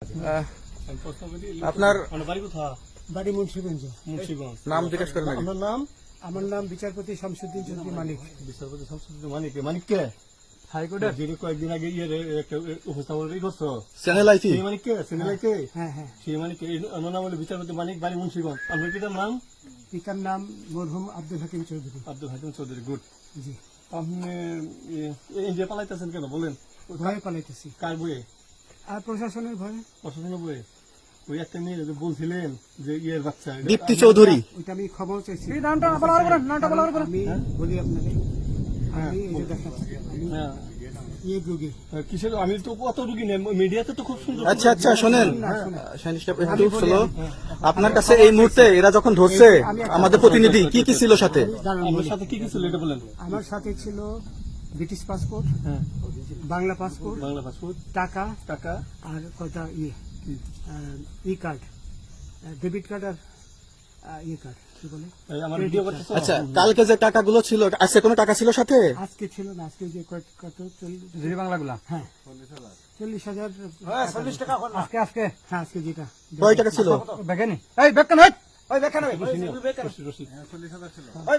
আপনার আপনার বাড়ি মুন্সিগঞ্জ মুন্সিগঞ্জ নাম জিজ্ঞেস করেন আগে। নাম আমার নাম বিচারপতি শামসুদ্দিন চৌধুরী মালিক বিচারপতি শামসুদ্দিন মানিক মানিক কে হাইকোর্টের যিনি কয়েকদিন আগে ইয়ে উপস্থাপন করছ চ্যানেল আইসি সেই মানিক কে সিনেলাই কে হ্যাঁ হ্যাঁ সেই মানিক আমার নাম হলো বিচারপতি মানিক বাড়ি মুন্সিগঞ্জ আপনার পিতার নাম পিতার নাম মরহুম আব্দুল হাকিম চৌধুরী আব্দুল হাকিম চৌধুরী গুড জি আপনি ইন্ডিয়া পালাইতেছেন কেন বলেন ভয়ে পালাইতেছি কার বইয়ে আর প্রশাসনের ভয়ে? প্রশাসনের বইয়ে ওই একটা মেয়ে বলছিলেন যে ইয়ের বাচ্চা দীপ্তি চৌধুরী। ওইটা আমি খবর চাইছি। নামটা বলার পরে নামটা বলার পরে আমি বলি আপনাকে। আমি এই যে হ্যাঁ। কিসের আমি তো কত রুগী নেই মিডিয়াতে তো খুব সুন্দর আচ্ছা আচ্ছা শোনেন। একটু slow। আপনার কাছে এই মুহূর্তে এরা যখন ধরছে আমাদের প্রতিনিধি কি কি ছিল সাথে? বলি। সাথে কি কি ছিল এটা বলেন। আমার সাথে ছিল ব্রিটিশ পাসপোর্ট হ্যাঁ। বাংলা পাসপোর্ট বাংলা পাসপোর্ট টাকা টাকা। আর কয়টা ইয়ে ই কার্ড ডেবিট কার্ড আর ইয়ে কার্ড কি বলে? এই আমার ভিডিও করতেছো? আচ্ছা কালকে যে টাকাগুলো ছিল আজকে কোনো টাকা ছিল সাথে? আজকে ছিল না আজকে যে কত কত চল্লিশ বাংলাগুলা? হ্যাঁ। চল্লিশ হাজার। চল্লিশ টাকা আজকে আজকে হ্যাঁ আজকে যেটা। কয় টাকা ছিল? এই ওই